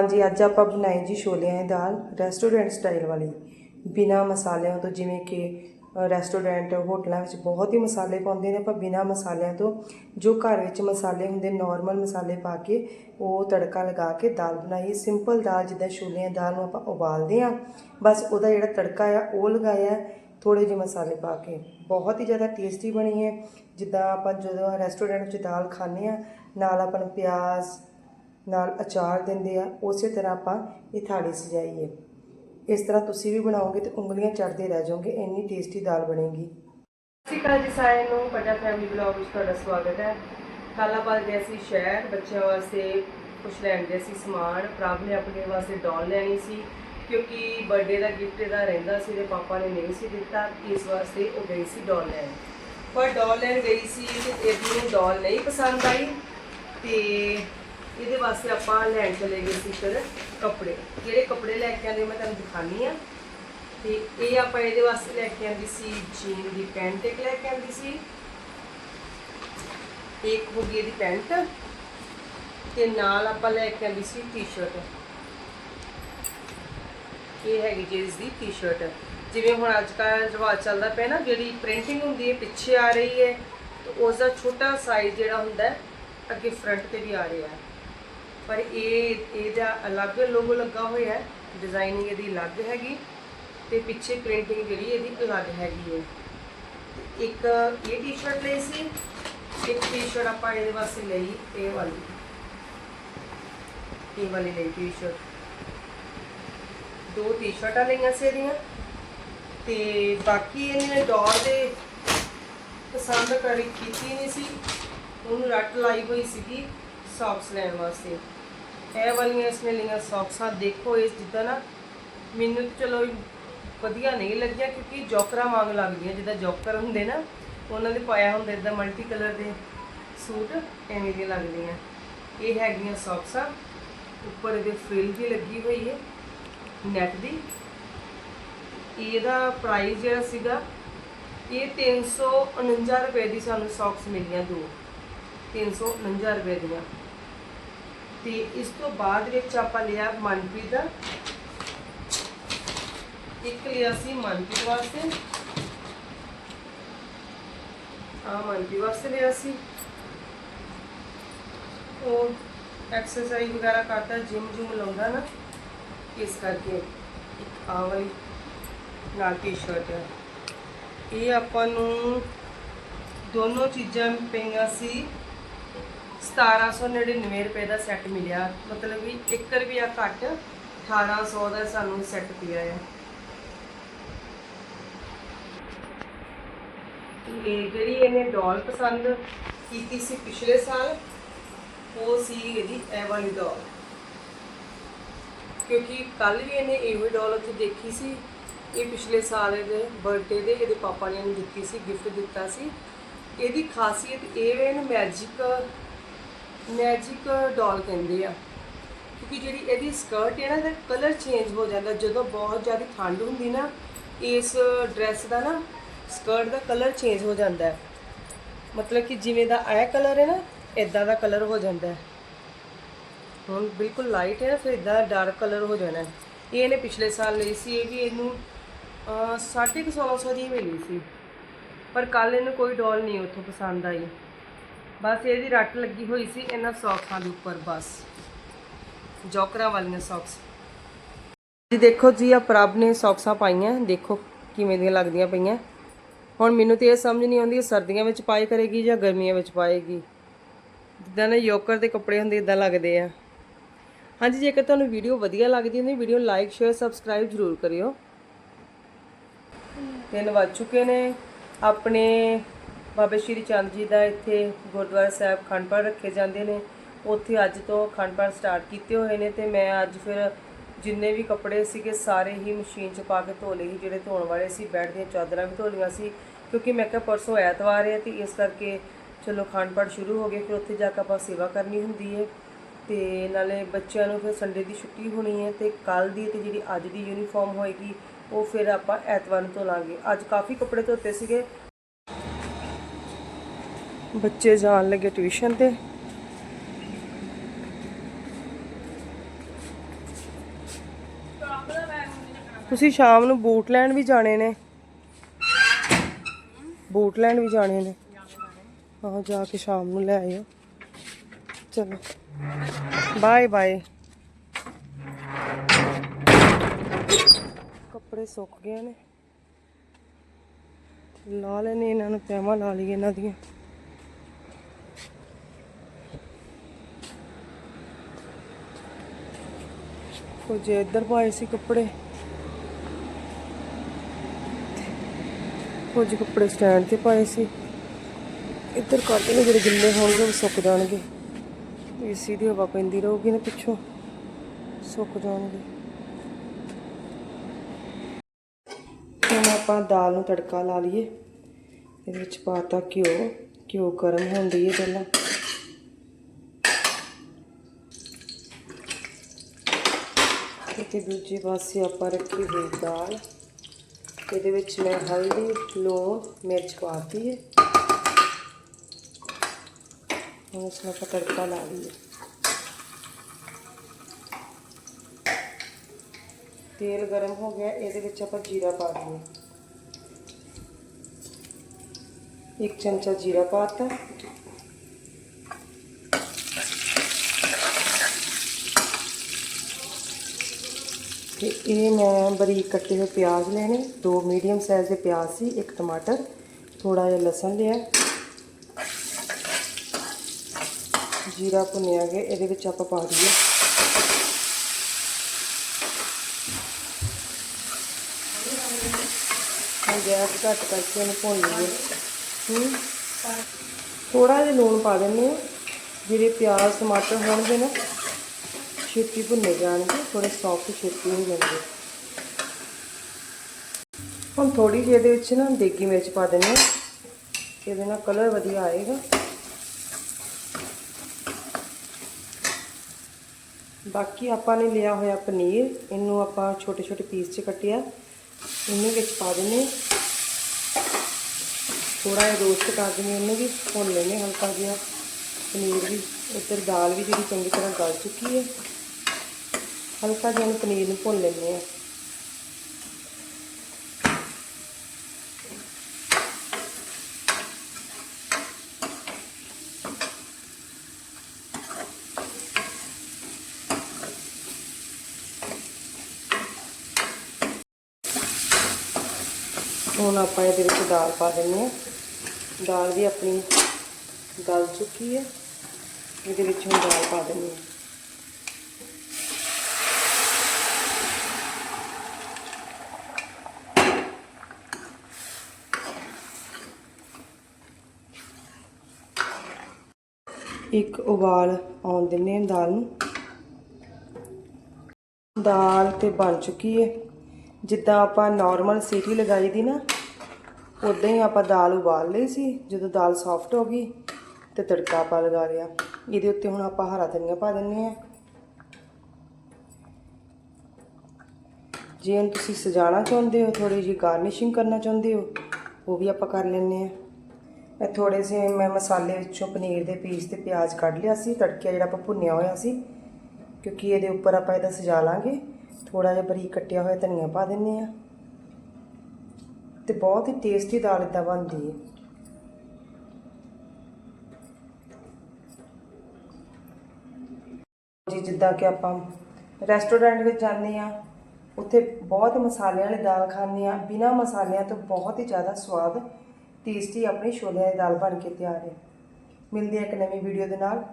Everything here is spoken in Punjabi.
ਹਾਂਜੀ, ਅੱਜ ਆਪਾਂ ਬਣਾਈ ਜੀ ਛੋਲਿਆਂ ਦੀ ਦਾਲ ਰੈਸਟੋਰੈਂਟ ਸਟਾਈਲ ਵਾਲੀ। ਬਿਨਾ ਮਸਾਲਿਆਂ ਤੋਂ ਜਿਵੇਂ ਕਿ ਰੈਸਟੋਰੈਂਟ ਹੋਟਲਾਂ ਵਿੱਚ ਬਹੁਤ ਹੀ ਮਸਾਲੇ ਪਾਉਂਦੇ ਨੇ, ਆਪਾਂ ਬਿਨਾ ਮਸਾਲਿਆਂ ਤੋਂ ਜੋ ਘਰ ਵਿੱਚ ਮਸਾਲੇ ਹੁੰਦੇ ਨਾਰਮਲ ਮਸਾਲੇ ਪਾ ਕੇ ਉਹ ਤੜਕਾ ਲਗਾ ਕੇ ਦਾਲ ਬਣਾਈ। ਸਿੰਪਲ ਦਾਲ ਜਿੱਦਾਂ ਛੋਲਿਆਂ ਦਾਲ ਨੂੰ ਆਪਾਂ ਉਬਾਲਦੇ ਆ ਬਸ ਉਹਦਾ ਜਿਹੜਾ ਤੜਕਾ ਆ, ਉਹ ਲਗਾਇਆ ਥੋੜੇ ਜਿਹੇ ਮਸਾਲੇ ਪਾ ਕੇ। ਬਹੁਤ ਹੀ ਜ਼ਿਆਦਾ ਟੇਸਟੀ ਬਣੀ ਹੈ। ਜਿੱਦਾਂ ਆਪਾਂ ਜਦੋਂ ਰੈਸਟੋਰੈਂਟ ਵਿੱਚ ਦਾਲ ਖਾਂਦੇ ਆ ਨਾਲ ਆਪਾਂ ਨੂੰ ਪਿਆਜ਼ ਨਾਲ ਅਚਾਰ ਦਿੰਦੇ ਆ, ਉਸੇ ਤਰ੍ਹਾਂ ਆਪਾਂ ਇਹ ਥਾਲੀ ਸਜਾਈਏ। ਇਸ ਤਰ੍ਹਾਂ ਤੁਸੀਂ ਵੀ ਬਣਾਓਗੇ ਤੇ ਉਂਗਲੀਆਂ ਚੜਦੇ ਰਹਿ ਜਾਓਗੇ, ਇੰਨੀ ਟੇਸਟੀ ਦਾਲ ਬਣੇਗੀ। ਸਤਿ ਸ਼੍ਰੀ ਅਕਾਲ ਜੀ ਸਾਰਿਆਂ ਨੂੰ ਵੱਡਾ ਫੈਮਿਲੀ ਬਲੌਗ ਵਿੱਚ ਤੁਹਾਡਾ ਸਵਾਗਤ ਹੈ। ਕਾਲਾਬਾਦ ਆਪਾਂ ਗਏ ਸੀ ਸ਼ਹਿਰ, ਬੱਚਿਆਂ ਵਾਸਤੇ ਕੁਛ ਲੈਣ ਗਏ ਸੀ ਸਮਾਨ, ਪ੍ਰਭ ਨੇ ਆਪਣੇ ਵਾਸਤੇ ਡਾਲ ਲੈਣੀ ਸੀ, ਕਿਉਂਕਿ ਬਰਥਡੇ ਦਾ ਗਿਫਟ ਇਹਦਾ ਰਹਿੰਦਾ ਸੀ ਤੇ ਪਾਪਾ ਨੇ ਨਹੀਂ ਸੀ ਦਿੱਤਾ, ਇਸ ਵਾਸਤੇ ਉਹ ਗਈ ਸੀ ਡਾਲ ਲੈਣ। ਪਰ ਡਾਲ ਲੈਣ ਗਈ ਸੀ ਤੇ ਇਹਨੂੰ ਡਾਲ ਨਹੀਂ ਪਸੰਦ ਆਈ ਤੇ ਇਹਦੇ ਵਾਸਤੇ ਆਪਾਂ ਲੈਣ ਚਲੇ ਗਏ ਸੀ ਫਿਰ ਕੱਪੜੇ। ਜਿਹੜੇ ਕੱਪੜੇ ਲੈ ਕੇ ਆਂਦੇ ਮੈਂ ਤੁਹਾਨੂੰ ਦਿਖਾਣੀ ਆ ਤੇ ਇਹ ਆਪਾਂ ਇਹਦੇ ਵਾਸਤੇ ਲੈ ਕੇ ਆਂਦੀ ਸੀ ਜੀਨ ਦੀ ਪੈਂਟ ਇੱਕ ਲੈ ਕੇ ਆਂਦੀ ਸੀ। ਇੱਕ ਹੋ ਗਈ ਇਹਦੀ ਪੈਂਟ ਤੇ ਨਾਲ ਆਪਾਂ ਲੈ ਕੇ ਆਂਦੀ ਸੀ ਟੀ-ਸ਼ਰਟ। ਇਹ ਹੈਗੀ ਜੀ ਇਸ ਦੀ ਟੀ-ਸ਼ਰਟ। ਜਿਵੇਂ ਹੁਣ ਅੱਜ ਕੱਲ੍ਹ ਰਿਵਾਜ ਚੱਲਦਾ ਪਿਆ ਨਾ, ਜਿਹੜੀ ਪ੍ਰਿੰਟਿੰਗ ਹੁੰਦੀ ਹੈ, ਪਿੱਛੇ ਆ ਰਹੀ ਹੈ, ਤੇ ਉਸ ਦਾ ਛੋਟਾ ਸਾਈਜ਼ ਜਿਹੜਾ ਹੁੰਦਾ ਅੱਗੇ ਫਰੰਟ ਤੇ ਵੀ ਆ ਰਿਹਾ ਹੈ। ਪਰ ਇਹ ਇਹਦਾ ਅਲੱਗ ਲੋਗੋ ਲੱਗਾ ਹੋਇਆ ਹੈ ਡਿਜ਼ਾਈਨਿੰਗ ਇਹਦੀ ਅਲੱਗ ਹੈਗੀ ਤੇ ਪਿੱਛੇ ਪ੍ਰਿੰਟਿੰਗ ਜਿਹੜੀ ਇਹਦੀ ਅਲੱਗ ਹੈਗੀ ਹੈ। ਇੱਕ ਇਹ ਟੀ-ਸ਼ਰਟ ਲਈ ਸੀ, ਇੱਕ ਟੀ-ਸ਼ਰਟ ਆਪਾਂ ਇਹਦੇ ਵਾਸਤੇ ਲਈ, ਇਹ ਵਾਲੀ। ਇਹ ਵਾਲੀ ਲਈ ਟੀ-ਸ਼ਰਟ ਦੋ ਟੀ-ਸ਼ਰਟਾਂ ਲਈਆਂ ਸੀ ਇਹਦੀਆਂ ਤੇ ਬਾਕੀ ਇਹਨੇ ਡੋਰ ਦੇ ਪਸੰਦ ਕਰੀ ਕੀਤੀ ਨਹੀਂ ਸੀ। ਉਹਨੂੰ ਰੱਟ ਲਾਈ ਹੋਈ ਸੀਗੀ ਸੌਕਸ ਲੈਣ ਵਾਸਤੇ। ਇਹ ਵਾਲੀਆਂ ਇਸਨੇ ਲਈਆਂ ਸੌਕਸਾਂ ਦੇਖੋ ਇਸ ਜਿੱਦਾਂ ਨਾ ਮੈਨੂੰ ਤਾਂ ਚਲੋ ਵਧੀਆ ਨਹੀਂ ਲੱਗਿਆ ਕਿਉਂਕਿ ਜੋਕਰਾਂ ਵਾਂਗ ਲੱਗਦੀਆਂ, ਜਿੱਦਾਂ ਜੋਕਰ ਹੁੰਦੇ ਨਾ, ਉਹਨਾਂ ਦੇ ਪਾਇਆ ਹੁੰਦਾ ਇਦਾਂ ਮਲਟੀ ਕਲਰ ਦੇ ਸੂਟ, ਐਵੇਂ ਦੀਆਂ ਲੱਗਦੀਆਂ। ਇਹ ਹੈਗੀਆਂ ਸੌਕਸਾਂ। ਉੱਪਰ ਇਹਦੇ ਫ੍ਰਿਲ ਵੀ ਲੱਗੀ ਹੋਈ ਹੈ ਨੈਟ ਦੀ। ਇਹਦਾ ਪ੍ਰਾਈਸ ਜਿਹੜਾ ਸੀਗਾ, ਇਹ 349 ਰੁਪਏ ਦੀ ਸਾਨੂੰ ਸੌਕਸ ਮਿਲੀਆਂ ਦੋ। 349 ਰੁਪਏ ਦੀਆਂ। ਤੇ ਇਸ ਤੋਂ ਬਾਅਦ ਵਿੱਚ ਆਪਾਂ ਲਿਆ ਮਨਪ੍ਰੀਤ ਦਾ। ਇੱਕ ਲਿਆ ਸੀ ਮਨਪ੍ਰੀਤ ਵਾਸਤੇ। ਆ ਮਨਪ੍ਰੀਤ ਵਾਸਤੇ ਲਿਆ ਸੀ। ਉਹ ਐਕਸਰਸਾਈਜ਼ ਵਗੈਰਾ ਕਰਦਾ ਜਿਮ ਜੁਮ ਲਾਉਂਦਾ ਨਾ, ਇਸ ਕਰਕੇ ਇੱਕ ਆਹ ਵਾਲੀ ਨਾਲ ਟੀ-ਸ਼ਰਟ ਹੈ। ਇਹ ਆਪਾਂ ਨੂੰ ਦੋਨੋਂ ਚੀਜ਼ਾਂ ਪਈਆਂ ਸੀ। 1799 ਰੁਪਏ ਦਾ ਸੈੱਟ ਮਿਲਿਆ। ਮਤਲਬ ਵੀ 1 ਰੁਪਿਆ ਘੱਟ 1800 ਦਾ ਸਾਨੂੰ ਸੈੱਟ ਪਿਆ ਹੈ ਇਹ ਜਿਹੜੀ ਇਹਨੇ ਡਾਲ ਪਸੰਦ ਕੀਤੀ ਸੀ ਪਿਛਲੇ ਸਾਲ, ਉਹ ਸੀ ਇਹਦੀ ਇਹ ਵਾਲੀ ਡਾਲ ਕਿਉਂਕਿ ਕੱਲ ਵੀ ਇਹਨੇ ਇਹੋ ਡਾਲ ਉੱਥੇ ਦੇਖੀ ਸੀ। ਇਹ ਪਿਛਲੇ ਸਾਲ ਇਹਦੇ ਬਰਥਡੇ ਦੇ ਇਹਦੇ ਪਾਪਾ ਨੇ ਇਹਨੂੰ ਦਿੱਤੀ ਸੀ ਗਿਫਟ ਦਿੱਤਾ ਸੀ। ਇਹਦੀ ਖਾਸੀਅਤ ਇਹ ਵੇ ਇਹਨੂੰ ਮੈਜਿਕ ਮੈਜਿਕ ਡਾਲ ਕਹਿੰਦੇ ਆ। ਕਿਉਂਕਿ ਜਿਹੜੀ ਇਹਦੀ ਸਕਰਟ ਹੈ ਨਾ ਇਹਦਾ ਕਲਰ ਚੇਂਜ ਹੋ ਜਾਂਦਾ। ਜਦੋਂ ਬਹੁਤ ਜ਼ਿਆਦਾ ਠੰਡ ਹੁੰਦੀ ਨਾ ਇਸ ਡਰੈਸ ਦਾ ਨਾ ਸਕਰਟ ਦਾ ਕਲਰ ਚੇਂਜ ਹੋ ਜਾਂਦਾ ਹੈ। ਮਤਲਬ ਕਿ ਜਿਵੇਂ ਦਾ ਇਹ ਕਲਰ ਹੈ ਨਾ ਇਦਾਂ ਦਾ ਕਲਰ ਹੋ ਜਾਂਦਾ ਹੈ। ਹੁਣ ਬਿਲਕੁਲ ਲਾਈਟ ਹੈ ਨਾ ਫਿਰ ਇਦਾਂ ਡਾਰਕ ਕਲਰ ਹੋ ਜਾਣਾ ਇਹ ਇਹਨੇ ਪਿਛਲੇ ਸਾਲ ਲਈ ਸੀ ਇਹ ਵੀ ਇਹਨੂੰ ਅਹ, ਸਾਢੇ ਕੁ 1600 ਦੀ ਮਿਲੀ ਸੀ। ਪਰ ਕੱਲ ਇਹਨੂੰ ਕੋਈ ਡੋਲ ਨਹੀਂ ਉੱਥੋਂ ਪਸੰਦ ਆਈ। ਬਸ ਇਹਦੀ ਰੱਟ ਲੱਗੀ ਹੋਈ ਸੀ ਇਹਨਾਂ ਸੌਕਸਾਂ ਦੇ ਉੱਪਰ, ਬਸ। ਜੋਕਰਾਂ ਵਾਲੀਆਂ ਸੌਕਸ। ਜੀ ਦੇਖੋ ਜੀ ਆ ਪ੍ਰਭ ਨੇ ਸੌਕਸਾਂ ਪਾਈਆਂ, ਦੇਖੋ ਕਿਵੇਂ ਦੀਆਂ ਲੱਗਦੀਆਂ ਪਈਆਂ। ਹੁਣ ਮੈਨੂੰ ਤੇ ਇਹ ਸਮਝ ਨਹੀਂ ਆਉਂਦੀ ਸਰਦੀਆਂ ਵਿੱਚ ਪਾਏ ਕਰੇਗੀ ਜਾਂ ਗਰਮੀਆਂ ਵਿੱਚ ਪਾਏਗੀ? ਜਿੱਦਾਂ ਨਾ ਯੋਕਰ ਦੇ ਕੱਪੜੇ ਹੁੰਦੇ ਇਦਾਂ ਲੱਗਦੇ ਆ। ਹਾਂਜੀ, ਜੇਕਰ ਤੁਹਾਨੂੰ ਵੀਡੀਓ ਵਧੀਆ ਲੱਗਦੀ ਹੁੰਦੀ, ਵੀਡੀਓ ਲਾਈਕ, ਸ਼ੇਅਰ, ਸਬਸਕ੍ਰਾਈਬ ਜ਼ਰੂਰ ਕਰਿਓ। ਤਿੰਨ ਵੱਜ ਚੁੱਕੇ ਨੇ। ਆਪਣੇ ਬਾਬਾ ਸ਼੍ਰੀ ਚੰਦ ਜੀ ਦਾ ਇੱਥੇ ਗੁਰਦੁਆਰਾ ਸਾਹਿਬ ਅਖੰਡ ਪਾਠ ਰੱਖੇ ਜਾਂਦੇ ਨੇ। ਉੱਥੇ ਅੱਜ ਤੋਂ ਅਖੰਡ ਪਾਠ ਸਟਾਰਟ ਕੀਤੇ ਹੋਏ ਨੇ ਤੇ ਮੈਂ ਅੱਜ ਫਿਰ ਜਿੰਨੇ ਵੀ ਕੱਪੜੇ ਸੀਗੇ ਸਾਰੇ ਹੀ ਮਸ਼ੀਨ 'ਚ ਪਾ ਕੇ ਧੋ ਲਏ ਸੀ, ਜਿਹੜੇ ਧੋਣ ਵਾਲੇ ਸੀ, ਬੈੱਡ ਦੀਆਂ ਚਾਦਰਾਂ ਵੀ ਧੋ ਲਈਆਂ ਸੀ। ਕਿਉਂਕਿ ਮੈਂ ਕਿਹਾ ਪਰਸੋਂ ਐਤਵਾਰ ਹੈ ਤੇ ਇਸ ਕਰਕੇ ਚਲੋ ਅਖੰਡ ਪਾਠ ਸ਼ੁਰੂ ਹੋ ਗਏ, ਫਿਰ ਉੱਥੇ ਜਾ ਕੇ ਆਪਾਂ ਸੇਵਾ ਕਰਨੀ ਹੁੰਦੀ ਹੈ। ਤੇ ਨਾਲੇ ਬੱਚਿਆਂ ਨੂੰ ਫਿਰ ਸੰਡੇ ਦੀ ਛੁੱਟੀ ਹੋਣੀ ਹੈ ਤੇ ਕੱਲ ਦੀ ਤੇ ਜਿਹੜੀ ਅੱਜ ਦੀ ਯੂਨੀਫਾਰਮ ਹੋਏਗੀ, ਉਹ ਫਿਰ ਆਪਾਂ ਐਤਵਾਰ ਨੂੰ ਧੋ ਧੋਲਾਂਗੇ। ਅੱਜ ਕਾਫੀ ਕੱਪੜੇ ਧੋਤੇ ਸੀਗੇ ਬੱਚੇ ਜਾਣ ਲੱਗੇ ਟਿਊਸ਼ਨ ਤੇ। ਤੁਸੀਂ ਸ਼ਾਮ ਨੂੰ ਬੂਟ ਲੈਣ ਵੀ ਜਾਣੇ ਨੇ। ਬੂਟ ਲੈਣ ਵੀ ਜਾਣੇ ਨੇ। ਆਹ ਜਾ ਕੇ ਸ਼ਾਮ ਨੂੰ ਲੈ ਆਇਓ। ਚਲੋ। Bye bye. ਕੱਪੜੇ ਸੁੱਕ ਗਏ ਨੇ। ਲਾ ਲੈਣੇ ਇਹਨਾਂ ਨੂੰ ਤੈਵਾਂ ਲਾ ਲਈਏ ਇਹਨਾਂ ਦੀਆਂ। ਕੁਝ ਇੱਧਰ ਪਾਏ ਸੀ ਕੱਪੜੇ। ਕੁਝ ਕੱਪੜੇ ਸਟੈਂਡ ਤੇ ਪਾਏ ਸੀ। ਇੱਧਰ ਕਰਦੇ ਨੇ ਜਿਹੜੇ ਗਿੱਲੇ ਹੋਣਗੇ ਉਹ ਸੁੱਕ ਜਾਣਗੇ। ਏਸੀ ਦੀ ਹਵਾ ਪੈਂਦੀ ਰਹੂਗੀ ਨਾ ਪਿੱਛੋਂ, ਸੁੱਕ ਜਾਣਗੇ। ਹੁਣ ਆਪਾਂ ਦਾਲ ਨੂੰ ਤੜਕਾ ਲਾ ਲਈਏ। ਇਹਦੇ ਵਿੱਚ ਪਾਤਾ ਘਿਓ। ਘਿਓ ਗਰਮ ਹੁੰਦੀ ਹੈ ਪਹਿਲਾਂ। ਤੇ ਦੂਜੇ ਪਾਸੇ ਆਪਾਂ ਰੱਖੀ ਹੋਈ ਦਾਲ। ਇਹਦੇ ਵਿੱਚ ਮੈਂ ਹਲਦੀ ਲੂਣ ਮਿਰਚ ਪਾਤੀ ਹੈ। ਹੁਣ ਇਸ ਨੂੰ ਆਪਾਂ ਤੜਕਾ ਲਾ ਲਈਏ। ਤੇਲ ਗਰਮ ਹੋ ਗਿਆ, ਇਹਦੇ ਵਿੱਚ ਆਪਾਂ ਜੀਰਾ ਪਾ ਦਈਏ। ਇੱਕ ਚਮਚਾ ਜੀਰਾ ਪਾਤਾ ਤੇ ਇਹ ਮੈਂ ਬਰੀਕ ਕੱਟੇ ਹੋਏ ਪਿਆਜ਼ ਲੈਣੇ, ਦੋ ਮੀਡੀਅਮ ਸਾਈਜ਼ ਦੇ ਪਿਆਜ਼ ਸੀ, ਇੱਕ ਟਮਾਟਰ ਥੋੜਾ ਜਿਹਾ ਲਸਣ ਲਿਆ। ਜੀਰਾ ਭੁੰਨਿਆ ਗਿਆ, ਇਹਦੇ ਵਿੱਚ ਆਪਾਂ ਪਾ ਦਈਏ। ਹੁਣ ਗੈਸ ਘੱਟ ਕਰਕੇ ਇਹਨੂੰ ਭੁੰਨ ਲਈਏ। ਥੋੜਾ ਜਿਹਾ ਲੂਣ ਪਾ ਦਿੰਦੇ ਆ ਜਿਹੜੇ ਪਿਆਜ਼, ਟਮਾਟਰ ਹੋਣਗੇ ਨਾ ਛੇਤੀ ਭੁੰਨੇ ਜਾਣਗੇ ਥੋੜੇ ਸੌਫਟ ਛੇਤੀ ਹੋ ਜਾਣਗੇ ਹੁਣ ਥੋੜੀ ਜਿਹੀ ਇਹਦੇ ਵਿੱਚ ਨਾ ਦੇਗੀ ਮਿਰਚ ਪਾ ਦਿੰਦੇ ਹਾਂ ਇਹਦੇ ਨਾਲ ਕਲਰ ਵਧੀਆ ਆਏਗਾ ਬਾਕੀ ਆਪਾਂ ਨੇ ਲਿਆ ਹੋਇਆ ਪਨੀਰ ਇਹਨੂੰ ਆਪਾਂ ਛੋਟੇ ਛੋਟੇ ਪੀਸ 'ਚ ਕੱਟਿਆ ਇਹਨੂੰ ਵਿੱਚ ਪਾ ਦਿੰਦੇ ਥੋੜਾ ਜਿਹਾ ਰੋਸਟ ਕਰ ਦਿੰਦੇ ਇਹਨੂੰ ਵੀ ਭੁੰਨ ਲੈਣੇ ਹਲਕਾ ਜਿਹਾ ਪਨੀਰ ਵੀ ਇੱਧਰ ਦਾਲ ਵੀ ਜਿਹੜੀ ਚੰਗੀ ਤਰ੍ਹਾਂ ਗਲ ਚੁੱਕੀ ਹੈ ਹਲਕਾ ਜਿਹਾ ਪਨੀਰ ਨੂੰ ਭੁੰਨ ਲੈਂਦੇ ਆ ਹੁਣ ਆਪਾਂ ਇਹਦੇ ਵਿੱਚ ਦਾਲ ਪਾ ਦਿੰਦੇ ਆ ਦਾਲ ਵੀ ਆਪਣੀ ਗਲ ਚੁੱਕੀ ਹੈ। ਇਹਦੇ ਵਿੱਚ ਹੁਣ ਦਾਲ ਪਾ ਦਿੰਦੇ ਆ ਇੱਕ ਉਬਾਲ ਆਉਣ ਦਿੰਦੇ ਹਾਂ ਦਾਲ ਨੂੰ। ਦਾਲ ਤੇ ਬਣ ਚੁੱਕੀ ਹੈ। ਜਿੱਦਾਂ ਆਪਾਂ ਨਾਰਮਲ ਸੀਟੀ ਲਗਾਈ ਦੀ ਨਾ ਉਦਾਂ ਹੀ ਆਪਾਂ ਦਾਲ ਉਬਾਲ ਲਈ ਸੀ। ਜਦੋਂ ਦਾਲ ਸੌਫਟ ਹੋ ਗਈ ਤੇ ਤੜਕਾ ਆਪਾਂ ਲਗਾ ਲਿਆ। ਇਹਦੇ ਉੱਤੇ ਹੁਣ ਆਪਾਂ ਹਰਾ ਧਨੀਆ ਪਾ ਦਿੰਨੇ ਆ ਜੇ ਹੁਣ ਤੁਸੀਂ ਸਜਾਣਾ ਚਾਹੁੰਦੇ ਹੋ ਥੋੜੀ ਜਿਹੀ ਗਾਰਨਿਸ਼ਿੰਗ ਕਰਨਾ ਚਾਹੁੰਦੇ ਹੋ, ਉਹ ਵੀ ਆਪਾਂ ਕਰ ਲੈਂਦੇ ਆ ਇਹ ਥੋੜੇ ਜਿਹੇ ਮੈਂ ਮਸਾਲੇ ਵਿੱਚੋਂ ਪਨੀਰ ਦੇ ਪੀਸ ਤੇ ਪਿਆਜ਼ ਕੱਢ ਲਿਆ ਸੀ, ਤੜਕਿਆ ਜਿਹੜਾ ਆਪਾਂ ਭੁੰਨਿਆ ਹੋਇਆ ਸੀ, ਕਿਉਂਕਿ ਇਹਦੇ ਉੱਪਰ ਆਪਾਂ ਇਹਦਾ ਸਜਾ ਲਾਂਗੇ। ਥੋੜਾ ਜਿਹਾ ਬਰੀਕ ਕੱਟਿਆ ਹੋਇਆ ਧਨੀਆ ਪਾ ਦਿੰਨੇ ਆ ਤੇ ਬਹੁਤ ਹੀ ਟੇਸਟੀ ਦਾਲ ਇਦਾਂ ਬਣਦੀ ਹੈ। ਜੀ, ਜਿੱਦਾਂ ਕਿ ਆਪਾਂ ਰੈਸਟੋਰੈਂਟ ਵਿੱਚ ਜਾਂਦੇ ਆ ਉੱਥੇ ਬਹੁਤ ਮਸਾਲਿਆਂ ਵਾਲੀ ਦਾਲ ਖਾਂਦੇ ਆ ਬਿਨਾ ਮਸਾਲਿਆਂ ਤੋਂ ਬਹੁਤ ਹੀ ਜ਼ਿਆਦਾ ਸਵਾਦ ਟੇਸਟੀ ਆਪਣੀ ਛੋਲਿਆਂ ਦੀ ਦਾਲ ਬਣ ਕੇ ਤਿਆਰ ਹੈ। ਮਿਲਦੇ ਆ ਇੱਕ ਨਵੀਂ ਵੀਡੀਓ ਦੇ ਨਾਲ।